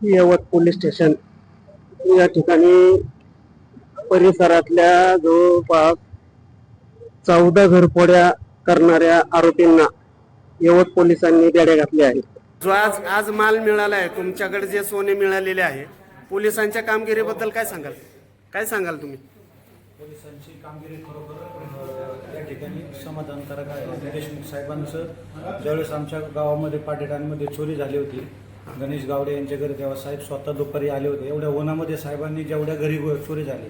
यवत police station या ठिकाणी परिसरातल्या जवळपास चौदा घरफोड्या करणाऱ्या आरोपींना यवत पोलिसांनी बेड्या घातल्या आहेत. जो आज आज माल मिळाला आहे तुमच्याकडे जे सोने मिळालेले आहे पोलिसांच्या कामगिरीबद्दल काय सांगाल? काय सांगाल तुम्ही? पोलिसांची कामगिरी खरोखर या ठिकाणी समाधानकारक आहे. देशमुख साहेबांचं ज्यावेळेस आमच्या गावामध्ये पाटेटांमध्ये चोरी झाली होती गणेश गावडे यांच्या घरी तेव्हा साहेब स्वतः दुपारी आले होते. एवढ्या उन्हामध्ये साहेबांनी जेवढ्या घरी चोरी झाली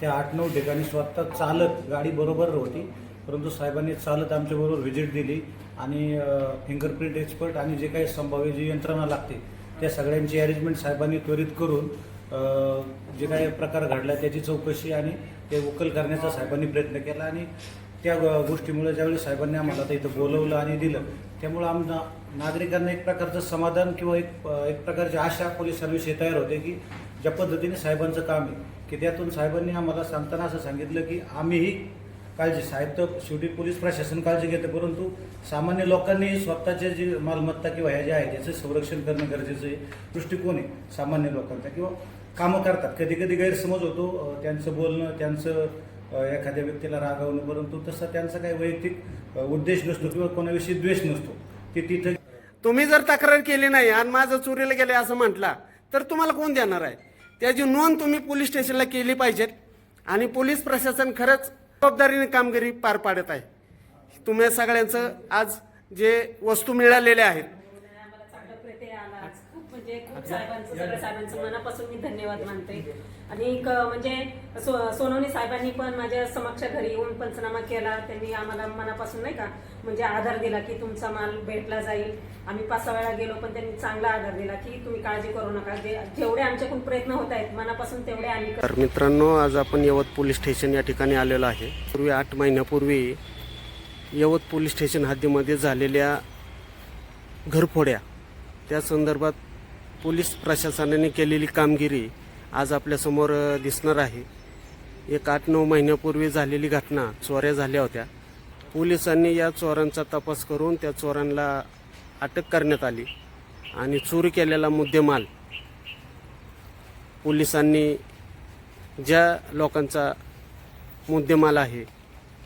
त्या आठ नऊ ठिकाणी स्वतः चालत गाडी बरोबर होती. परंतु साहेबांनी चालत आमच्याबरोबर व्हिजिट दिली आणि फिंगरप्रिंट एक्सपर्ट आणि जे काही संभाव्य जी यंत्रणा लागते त्या सगळ्यांची अरेंजमेंट साहेबांनी त्वरित करून जे काही प्रकार घडला त्याची चौकशी आणि ते उकल करण्याचा साहेबांनी प्रयत्न केला आणि त्या गोष्टीमुळे ज्यावेळी साहेबांनी आम्हाला तर इथं बोलवलं आणि दिलं त्यामुळं आमना नागरिकांना एक प्रकारचं समाधान किंवा एक एक प्रकारची आशा पोलिसांविषयी तयार होते की ज्या पद्धतीने साहेबांचं काम आहे की त्यातून साहेबांनी आम्हाला सांगताना असं सांगितलं की आम्हीही काळजी साहेब तर शेवटी पोलीस प्रशासन काळजी घेते परंतु सामान्य लोकांनी स्वतःचे जी मालमत्ता किंवा ह्या ज्या आहेत याचं संरक्षण करणं गरजेचं आहे दृष्टिकोन आहे सामान्य लोकांचा. किंवा कामं करतात कधी कधी गैरसमज होतो त्यांचं बोलणं त्यांचं एखाद्या व्यक्तीला रागावून परंतु तसा त्यांचा काही वैयक्तिक उद्देश नसतो किंवा कोणाविषयी द्वेष नसतो. ते तिथं तुम्ही जर तक्रार केली नाही आणि माझं चोरीला गेलं असं म्हटला तर तुम्हाला कोण देणार आहे? त्याची नोंद तुम्ही पोलीस स्टेशनला केली पाहिजेत आणि पोलीस प्रशासन खरंच जबाबदारीने कामगिरी पार पाडत आहे. तुम्ही सगळ्यांचं आज जे वस्तू मिळालेल्या आहेत आम्हाला चांगलं प्रत्यय आला आज खूप म्हणजे खूप साहेबांचं सगळ्या साहेबांचं मनापासून मी धन्यवाद मानते. आणि म्हणजे सो सोनवणे साहेबांनी पण माझ्या समक्ष घरी येऊन पंचनामा केला. त्यांनी आम्हाला मनापासून नाही का म्हणजे आधार दिला की तुमचा माल भेटला जाईल. आम्ही पाच सहा वेळा गेलो पण त्यांनी चांगला आधार दिला की तुम्ही काळजी करू नका. जे जेवढे आमच्याकडून प्रयत्न होत आहेत मनापासून तेवढे आम्ही तर मित्रांनो आज आपण यवत पोलीस स्टेशन या ठिकाणी आलेलो आहे. पूर्वी आठ महिन्यापूर्वी यवत पोलीस स्टेशन हद्दीमध्ये झालेल्या घरफोड्या त्या संदर्भात पोलीस प्रशासनाने केलेली कामगिरी आज आपल्यासमोर दिसणार आहे. एक आठ नऊ महिन्यापूर्वी झालेली घटना चोऱ्या झाल्या होत्या. पोलिसांनी या चोरांचा तपास करून त्या चोरांना अटक करण्यात आली आणि चोरी केलेला मुद्देमाल पोलिसांनी ज्या लोकांचा मुद्देमाल आहे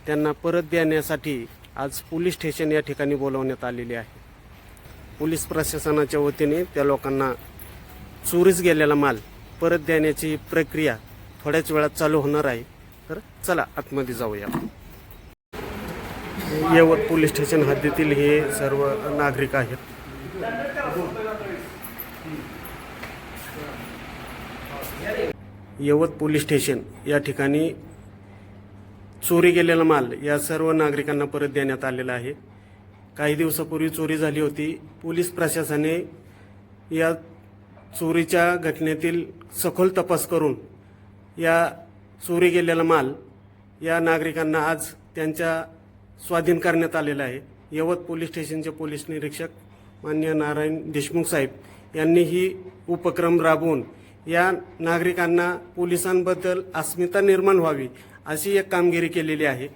त्यांना परत देण्यासाठी आज पोलीस स्टेशन या ठिकाणी बोलवण्यात आलेले आहे. पोलीस प्रशासनाच्या वतीने त्या लोकांना चोरीस गेलेला माल परत देण्याची प्रक्रिया थोड्याच वेळात चालू होणार आहे. तर चला आतमध्ये जाऊया. यवत पोलीस स्टेशन हद्दीतील हे सर्व नागरिक आहेत. यवत पोलीस स्टेशन या ठिकाणी चोरी गेलेला माल या सर्व नागरिकांना परत देण्यात आलेला आहे. काही दिवसापूर्वी चोरी झाली होती. पोलीस प्रशासनाने या चोरीच्या घटनेतील सखोल तपास करून या चोरी गेलेला माल या नागरिकांना आज त्यांच्या स्वाधीन करण्यात आलेला आहे. यवत पोलीस स्टेशनचे पोलीस निरीक्षक मान्य नारायण देशमुख साहेब यांनी ही उपक्रम राबवून या नागरिकांना पोलिसांबद्दल अस्मिता निर्माण व्हावी अशी एक कामगिरी केलेली आहे.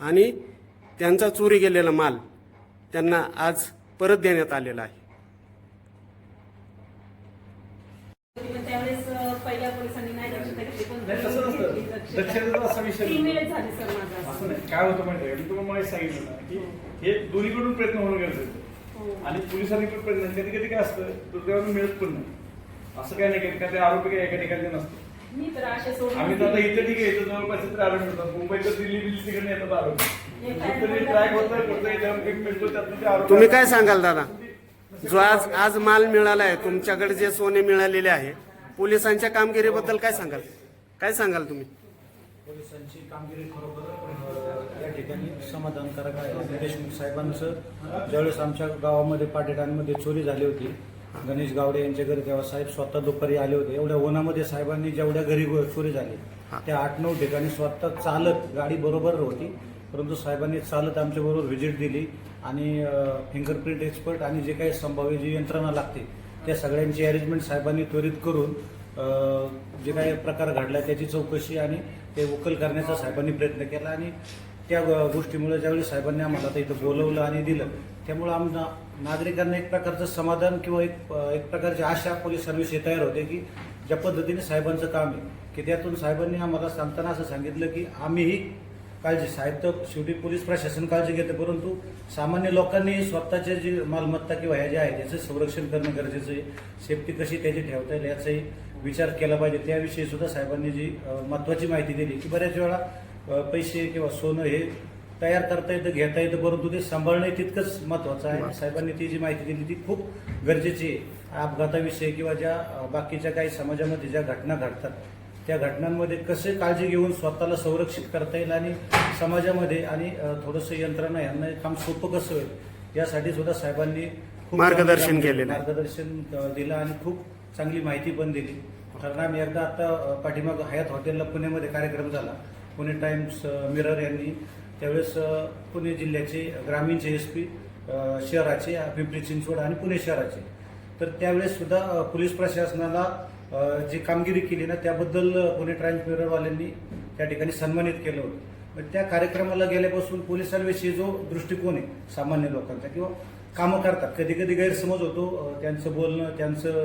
आणि त्यांचा चोरी गेलेला माल त्यांना आज परत देण्यात आलेला आहे नाही नसतं. असा विषय असं नाही काय होतं माहिती मी तुम्हाला माहिती सांगितलं की हे दोन्हीकडून प्रयत्न होणं गरजेचं आणि पोलिसांनी पण प्रयत्न कधी कधी काय असतं दुर्दैवानं मिळत पण नाही असं काय नाही का ते आरोपी काय एका ठिकाणी नसतं मी तर असे सोडून आम्ही तर आता इथे ठीक आहे इथं जवळपास इथे आरोपी मिळतात मुंबईत तर दिल्ली बिल्ली तिकडे येतात आरोपी. काय कुठतरी ट्रॅक होतं कुठं याच्यावर एक मिळतो त्यातून ते आरोपी तुम्ही काय सांगाल दादा? जो आज आज माल मिळाला आहे तुमच्याकडे जे सोने मिळालेले आहे पोलिसांच्या कामगिरीबद्दल काय सांगाल? काय सांगाल तुम्ही? पोलिसांची कामगिरी खरोखर अ, या ठिकाणी समाधानकारक आहे. देशमुख साहेबांचं ज्यावेळेस आमच्या गावामध्ये पाटेटांमध्ये चोरी झाली होती गणेश गावडे यांच्या घरी तेव्हा साहेब स्वतः दुपारी आले होते. एवढ्या उन्हामध्ये साहेबांनी जेवढ्या घरी चोरी झाली त्या आठ नऊ ठिकाणी स्वतः चालत गाडी बरोबर होती. परंतु साहेबांनी चालत आमच्याबरोबर व्हिजिट दिली आणि फिंगरप्रिंट एक्सपर्ट आणि जे काही संभाव्य जी यंत्रणा लागते त्या सगळ्यांची अरेंजमेंट साहेबांनी त्वरित करून जे काही प्रकार घडला त्याची चौकशी आणि ते उकल करण्याचा साहेबांनी प्रयत्न केला आणि त्या गोष्टीमुळे ज्यावेळी साहेबांनी आम्हाला आता इथं बोलवलं आणि दिलं त्यामुळं आमच्या नागरिकांना एक प्रकारचं समाधान किंवा एक एक प्रकारची आशा पोलिसांविषयी तयार होते की ज्या पद्धतीने साहेबांचं काम आहे की त्यातून साहेबांनी आम्हाला सांगताना असं सांगितलं की आम्हीही काळजी साहेब तर शेवटी पोलीस प्रशासन काळजी घेते परंतु सामान्य लोकांनी स्वतःच्या जी मालमत्ता किंवा ह्या ज्या आहेत याचं संरक्षण करणं गरजेचं आहे. सेफ्टी कशी त्याची ठेवता येईल याचाही विचार केला पाहिजे. त्याविषयी सुद्धा साहेबांनी जी महत्त्वाची माहिती दिली की बऱ्याच वेळा पैसे किंवा सोनं हे तयार करता येतं घेता येतं परंतु ते सांभाळणं तितकंच महत्त्वाचं आहे. साहेबांनी ती जी माहिती दिली ती खूप गरजेची आहे. अपघाताविषयी किंवा ज्या बाकीच्या काही समाजामध्ये ज्या घटना घडतात त्या घटनांमध्ये कसे काळजी घेऊन स्वतःला संरक्षित करता येईल आणि समाजामध्ये आणि थोडंसं यंत्रणा यांना हे काम सोपं कसं होईल यासाठी सुद्धा साहेबांनी खूप मार्गदर्शन केलेलं आहे. मार्गदर्शन दिलं आणि खूप चांगली माहिती पण दिली. कारण आम्ही एकदा आता पाठीमाग हयात हॉटेलला पुण्यामध्ये कार्यक्रम झाला. पुणे टाइम्स मिरर यांनी त्यावेळेस पुणे जिल्ह्याचे ग्रामीणचे एस पी शहराचे पिंपरी चिंचवड आणि पुणे शहराचे. तर त्यावेळेस सुद्धा पोलीस प्रशासनाला जी कामगिरी केली ना त्याबद्दल पुणे टाइम्स मिररवाल्यांनी त्या ठिकाणी सन्मानित केलं होतं. मग त्या कार्यक्रमाला गेल्यापासून पोलिसांविषयी जो दृष्टिकोन आहे सामान्य लोकांचा किंवा कामं करतात कधी कधी गैरसमज होतो त्यांचं बोलणं त्यांचं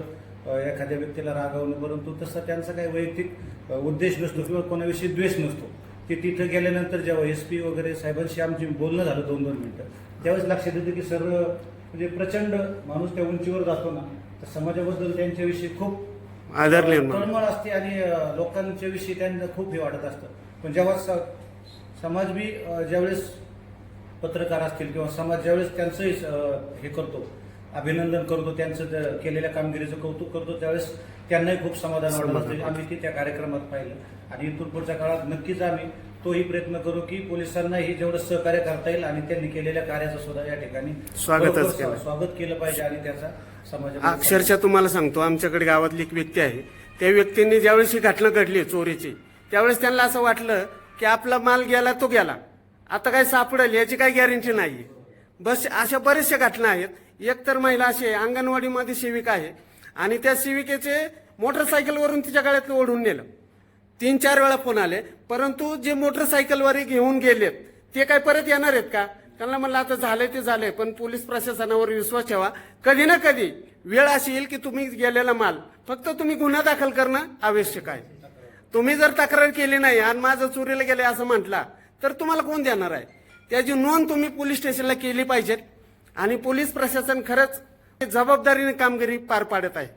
एखाद्या व्यक्तीला रागावणं परंतु तसा त्यांचा काही वैयक्तिक उद्देश नसतो किंवा कोणाविषयी द्वेष नसतो. ते तिथं गेल्यानंतर जेव्हा एस पी वगैरे साहेबांशी आमची बोलणं झालं दोन दोन मिनिटं त्यावेळेस लक्षात येतं की सर म्हणजे प्रचंड माणूस त्या उंचीवर जातो ना. तर समाजाबद्दल त्यांच्याविषयी खूप निर्माण तळमळ असते आणि लोकांच्या विषयी त्यांना खूप हे वाटत असतं. पण जेव्हा समाज बी ज्यावेळेस पत्रकार असतील किंवा समाज ज्यावेळेस त्यांचंही हे करतो अभिनंदन करतो त्यांचं त्या केलेल्या कामगिरीचं कौतुक करतो. त्यावेळेस त्यांनाही खूप समाधान समाधान असते आम्ही ते त्या कार्यक्रमात पाहिलं. आणि इथून पुढच्या काळात नक्कीच आम्ही तोही प्रयत्न करू की पोलिसांनाही जेवढं सहकार्य करता येईल आणि त्यांनी केलेल्या कार्याचं सुद्धा या ठिकाणी स्वागतच केलं. स्वागत केलं पाहिजे आणि त्याचा समाजामध्ये अक्षरशः तुम्हाला सांगतो आमच्याकडे गावातली एक व्यक्ती आहे. त्या व्यक्तींनी ज्यावेळेस ही घटना घडली चोरीची त्यावेळेस त्यांना असं वाटलं की आपला माल गेला तो गेला. आता काय सापडेल याची काही गॅरंटी नाही बस अशा बऱ्याचशा घटना आहेत. एकतर महिला अशी आहे अंगणवाडीमध्ये सेविका आहे. आणि त्या सेविकेचे मोटरसायकलवरून तिच्या गाड्यातलं ओढून नेलं. तीन चार वेळा फोन आले. परंतु जे मोटरसायकलवर घेऊन गेलेत ते काय परत येणार आहेत का? त्यांना म्हणलं आता झालंय ते झालंय पण पोलीस प्रशासनावर विश्वास ठेवा. कधी ना कधी वेळ अशी येईल की तुम्ही गेलेला माल. फक्त तुम्ही गुन्हा दाखल करणं आवश्यक आहे. तुम्ही जर तक्रार केली नाही आणि माझं चोरीला गेले असं म्हटला तर तुम्हाला कोण देणार आहे? त्याची नोंद तुम्ही पोलीस स्टेशनला केली पाहिजेत. आणि पोलीस प्रशासन खरंच जबाबदारीने कामगिरी पार पाडत आहे.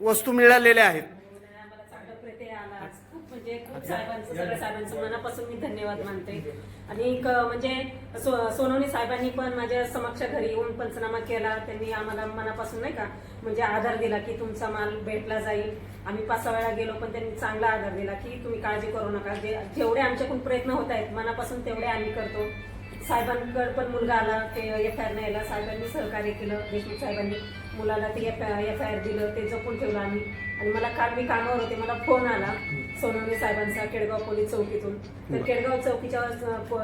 वस्तू मिळालेल्या आहेत. साहेबांचं मनापासून मी धन्यवाद मानते. आणि म्हणजे सोनवणी साहेबांनी पण माझ्या समक्ष घरी येऊन पंचनामा केला. त्यांनी आम्हाला मनापासून नाही का म्हणजे आधार दिला की तुमचा माल भेटला जाईल. आम्ही पाच वेळा गेलो पण त्यांनी चांगला आधार दिला की तुम्ही काळजी करू नका. जे जेवढे आमच्याकडून प्रयत्न होत आहेत मनापासून तेवढे आम्ही करतो. साहेबांकडे पण मुलगा आला ते एफ आय आर न्यायला साहेबांनी सहकार्य केलं देशमुख साहेबांनी मुलाला ते F I F I R दिलं ते जपून ठेवलं आम्ही. आणि मला काल मी कामावर होते मला फोन आला सोनवणे साहेबांचा केडगाव पोलीस चौकीतून. तर केडगाव चौकीच्या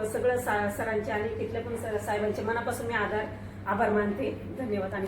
सगळं सा- सरांचे आणि तिथल्या पण स- साहेबांचे मनापासून मी आधार आभार मानते. धन्यवाद. आणि